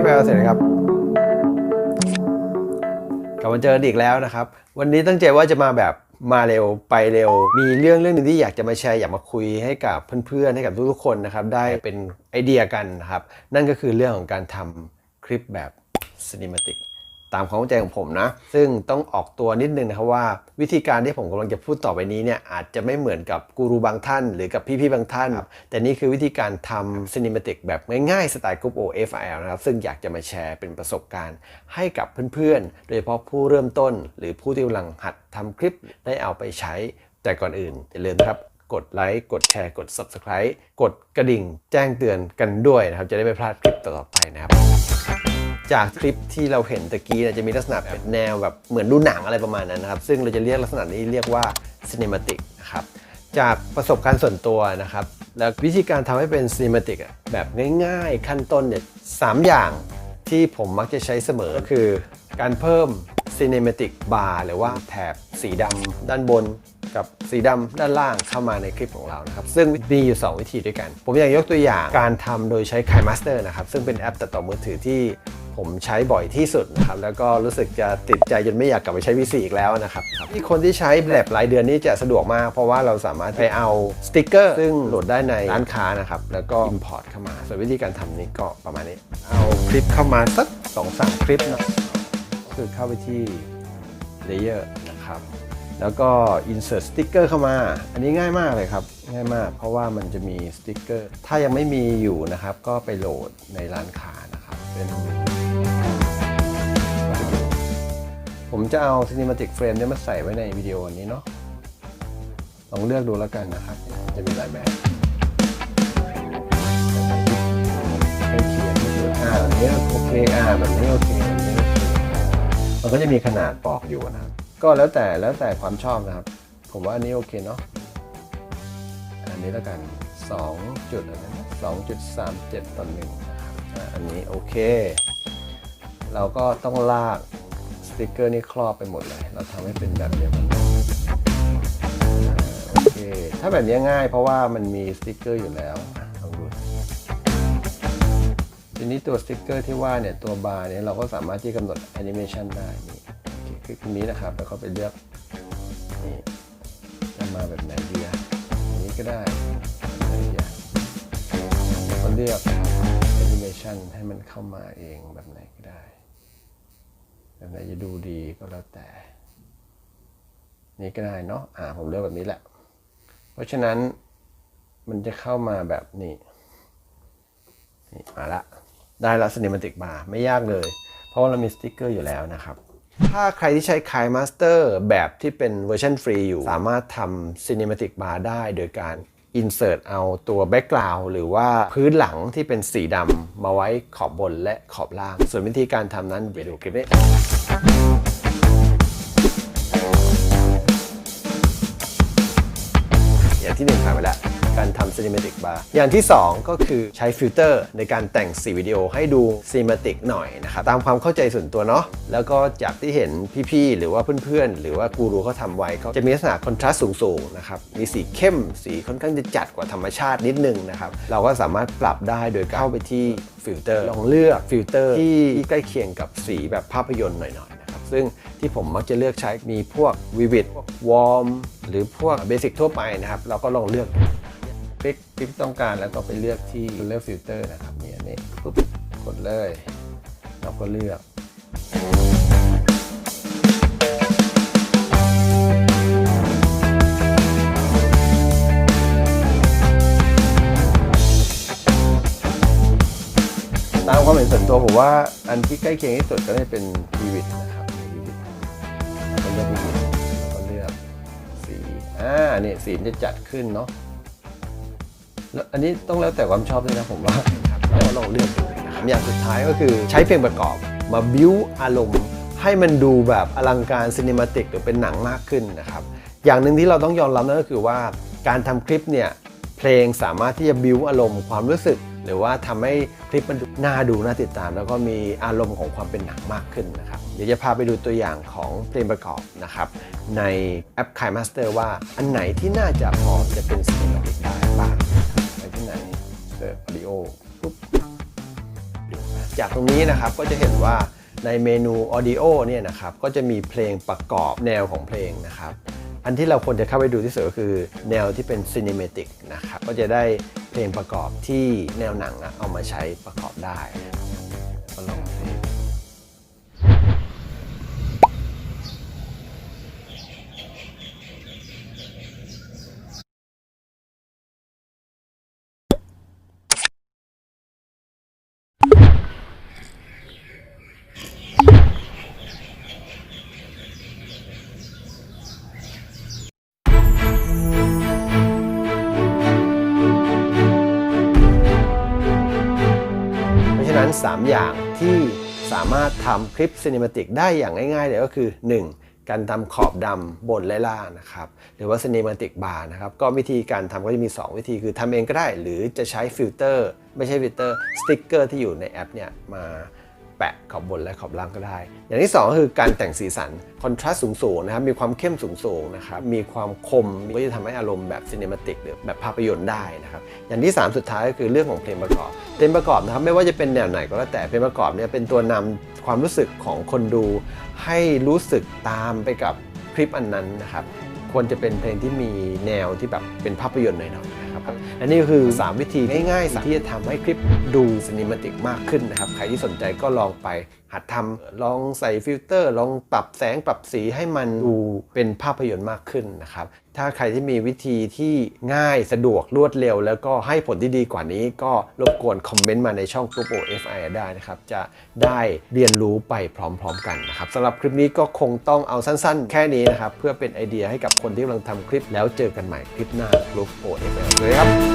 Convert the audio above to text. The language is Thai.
FL เสร็จแล้วครับกลับมาเจอกันอีกแล้วนะครับ วันนี้ตั้งใจว่าจะมาแบบมาเร็วไปเร็ว มีเรื่องเรื่องหนึงที่อยากจะมาแชร์อยากมาคุยให้กับเพื่อนๆให้กับทุกๆคนนะครับ ได้เป็นไอเดียกันนะครับ นั่นก็คือเรื่องของการทำคลิปแบบ Cinematic ตามความเข้าใจของผมนะ ซึ่งต้องออกตัวนิดนึงนะครับว่า วิธีการที่ผมกำลังจะพูดต่อไปนี้เนี่ยอาจจะไม่เหมือนกับกูรูบางท่าน หรือกับพี่ๆบางท่าน แต่นี่คือวิธีการทำ Cinematic แบบง่ายๆ สไตล์กรุ๊ป O FIL นะครับ ซึ่งอยากจะมาแชร์เป็นประสบการณ์ ให้กับเพื่อนๆ โดยเฉพาะผู้เริ่มต้น หรือผู้ที่กำลังหัดทำคลิปได้เอาไปใช้ แต่ก่อนอื่นอย่าลืมนะครับกดไลค์กดแชร์กด Subscribe กดกระดิ่งแจ้งเตือนกันด้วยนะครับ จะได้ไม่พลาดคลิปต่อๆไปนะครับ จากคลิปที่เราเห็นตะกี้จะมีลักษณะเป็นแนวแบบเหมือนดูหนังอะไรประมาณนั้นนะครับ ซึ่งเราจะเรียกลักษณะนี้เรียกว่า cinematic นะครับจากประสบการณ์ส่วนตัวนะครับ แล้ววิธีการทำให้เป็น cinematic อะแบบง่ายๆ ขั้นต้นเนี่ยสามอย่างที่ผมมักจะใช้เสมอก็คือ การเพิ่ม cinematic bar หรือว่าแถบสีดำด้านบนกับสีดำด้านล่างเข้ามาในคลิปของเรานะครับ ซึ่งมีอยู่ 2 วิธีด้วยกัน ผมอยากยกตัวอย่างการทำโดยใช้ KiMaster นะครับ ซึ่งเป็นแอปตัดต่อมือถือที่ ผมใช้บ่อยที่สุดนะครับแล้วก็รู้สึกจะติดใจจนไม่อยากกลับไปใช้ VC อีกแล้วนะครับที่คนที่ใช้แบบรายเดือนนี้จะสะดวกมาก เพราะว่าเราสามารถไปเอาสติกเกอร์ซึ่งโหลดได้ในร้านค้านะครับแล้วก็ Import เข้ามาส่วนวิธีการทำนี้ก็ประมาณนี้ เอาคลิปเข้ามาสัก2-3คลิปนะคือเข้าไปที่ Layer นะครับแล้วก็ insert sticker เข้ามา อันนี้ง่ายมากเลยครับ ง่ายมาก เพราะว่ามันจะมีสติกเกอร์ ถ้ายังไม่มีอยู่นะครับ ก็ไปโหลดในร้านค้านะ เป็น ผมจะเอา cinematic frame เนี่ยมาใส่ไว้ในวิดีโอนี้เนาะลองเลือกดูแล้วกันนะครับ จะมีหลายแบบให้เขียนอ่าแบบนี้โอเคอ่าแบบนี้โอเคแบบนี้โอเคมันก็จะมีขนาดบอกอยู่นะครับก็แล้วแต่แล้วแต่ความชอบนะครับ ผมว่าอันนี้โอเคเนาะอันนี้แล้วกัน 2 จุดอะไรนะ2.37ต่อหนึ่ง โอเค เราก็ต้องลากสติกเกอร์นี้ครอบไปหมดเลย เราทำให้เป็นแบบเดียวกันโอเค ถ้าแบบนี้ง่ายเพราะว่ามันมีสติกเกอร์อยู่แล้วลองดูทีนี้ตัวสติกเกอร์ที่ว่าเนี่ยตัวบาร์เนี่ยเราก็สามารถที่กำหนดแอนิเมชันได้นี่คลิกตรงนี้นะครับแล้วก็ไปเลือกนี่จะมาแบบไหนดีอะนี้ก็ได้แบบไหนดีอะแล้วก็เลือก ชันให้มันเข้ามาเองแบบไหนก็ได้ แบบไหนจะดูดีก็แล้วแต่ นี่ก็ได้เนาะอ่าผมเลือกแบบนี้แหละ เพราะฉะนั้นมันจะเข้ามาแบบนี้นี่มาละ ได้ละ Cinematic Bar ไม่ยากเลย เพราะว่าเรามีสติ๊กเกอร์อยู่แล้วนะครับ ถ้าใครที่ใช้ KiMaster แบบที่เป็นเวอร์ชันฟรีอยู่ สามารถทำ Cinematic Bar ได้โดยการ Insert เอาตัว Background หรือว่าพื้นหลังที่เป็นสีดำมาไว้ขอบบนและขอบล่าง ส่วนวิธีการทำนั้นไปดูคลิปนี้อย่างที่หนึ่งผ่านไปแล้ว การทำ cinematic bar อย่างที่ 2 ก็คือใช้ฟิลเตอร์ในการแต่งสีวิดีโอให้ดู cinematic หน่อยนะครับตามความเข้าใจส่วนตัวเนาะแล้วก็จากที่เห็นพี่ๆ หรือว่าเพื่อนๆ หรือว่ากูรูเขาทำไว้เขาจะมีลักษณะคอนทราสต์สูงๆนะครับมีสีเข้มสีค่อนข้างจะจัดกว่าธรรมชาตินิดนึงนะครับเราก็สามารถปรับได้โดยเข้าไปที่ฟิลเตอร์ลองเลือกฟิลเตอร์ที่ใกล้เคียงกับสีแบบภาพยนตร์หน่อยๆนะครับซึ่งที่ผมมักจะเลือกใช้มีพวก Vivid Warm หรือพวกเบสิกทั่วไปนะครับ เราก็ลองเลือก คลิกคลิกต้องการแล้วก็ไปเลือกที่เลือกฟิลเตอร์นะครับนี่อันนี้ปุ๊บกดเลยเราก็เลือก ตามความเห็นส่วนตัวผมว่าอันที่ใกล้เคียงที่สุดก็จะเป็น Vivid นะครับ Vivid เราก็เลือก Vivid แล้วก็เลือกสีอ่าเนี่ยสีมันจะจัดขึ้นเนาะ แล้วอันนี้ต้องแล้วแต่ความชอบด้วยนะผมว่าครับแล้วก็ลองเลือกดูนะครับอย่างสุดท้ายก็คือใช้เพลงประกอบมาบิวอารมณ์ ให้มันดูแบบอลังการซินิมาติกหรือเป็นหนังมากขึ้นนะครับ อย่างหนึ่งที่เราต้องยอมรับนั่นก็คือว่าการทำคลิปเนี่ยเพลงสามารถที่จะบิวอารมณ์ความรู้สึก หรือว่าทำให้คลิปมันดูน่าดูน่าติดตาม แล้วก็มีอารมณ์ของความเป็นหนังมากขึ้นนะครับเดี๋ยวจะพาไปดูตัวอย่างของเพลงประกอบนะครับในแอป KiMaster ว่าอันไหนที่น่าจะพอจะเป็นซินิมาติกได้บ้าง สิร์ชออดิโอปุ๊บจากตรงนี้นะครับก็จะเห็นว่าในเมนู Audio เนี่ยนะครับก็จะมีเพลงประกอบแนวของเพลงนะครับอันที่เราควรจะเข้าไปดูที่สุดก็คือแนวที่เป็น Cinematic นะครับก็จะได้เพลงประกอบที่แนวหนังอะเอามาใช้ประกอบได้ก็ลอง 3 อย่างที่สามารถทำคลิปซีนิมาติกได้อย่างง่ายๆเลยก็คือ 1. การทำขอบดำบนและล่างนะครับ หรือว่าซีนิมาติกบาร์นะครับ ก็วิธีการทำก็จะมี 2 วิธีคือทำเองก็ได้ หรือจะใช้ฟิลเตอร์ ไม่ใช่ฟิลเตอร์ สติ๊กเกอร์ที่อยู่ในแอปเนี่ยมา แปะขอบบนและขอบล่างก็ได้ อย่างที่ 2 ก็คือการแต่งสีสันคอนทราสต์สูงๆนะครับมีความเข้มสูงๆนะครับมีความคมก็จะทำให้อารมณ์แบบซีเนมาติกหรือแบบภาพยนตร์ได้นะครับอย่างที่ 3 สุดท้ายก็คือเรื่องของเพลงประกอบเพลงประกอบนะครับไม่ว่าจะเป็นแนวไหนก็แล้วแต่เพลงประกอบเนี่ยเป็นตัวนำความรู้สึกของคนดู ให้รู้สึกตามไปกับคลิปอันนั้นนะครับควรจะเป็นเพลงที่มีแนวที่แบบเป็นภาพยนตร์หน่อยๆ นะครับและนี่ก็คือ 3 วิธีง่ายๆที่จะทำให้คลิปดูซินิมาติกมากขึ้นนะครับ ใครที่สนใจก็ลองไปหัดทำลองใส่ฟิลเตอร์ ลองปรับแสงปรับสีให้มันดูเป็นภาพยนตร์มากขึ้นนะครับถ้าใครที่มีวิธีที่ง่ายสะดวกรวดเร็ว แล้วก็ให้ผลที่ดีกว่านี้ก็รบกวนคอมเมนต์มาในช่องกลุ่ม OFI ได้นะครับ จะได้เรียนรู้ไปพร้อมๆกันนะครับสำหรับคลิปนี้ก็คงต้องเอาสั้นๆ แค่นี้นะครับ เพื่อเป็นไอเดียให้กับคนที่กำลังทำคลิปแล้วเจอกันใหม่คลิปหน้ากลุ่ม OFI เลยครับ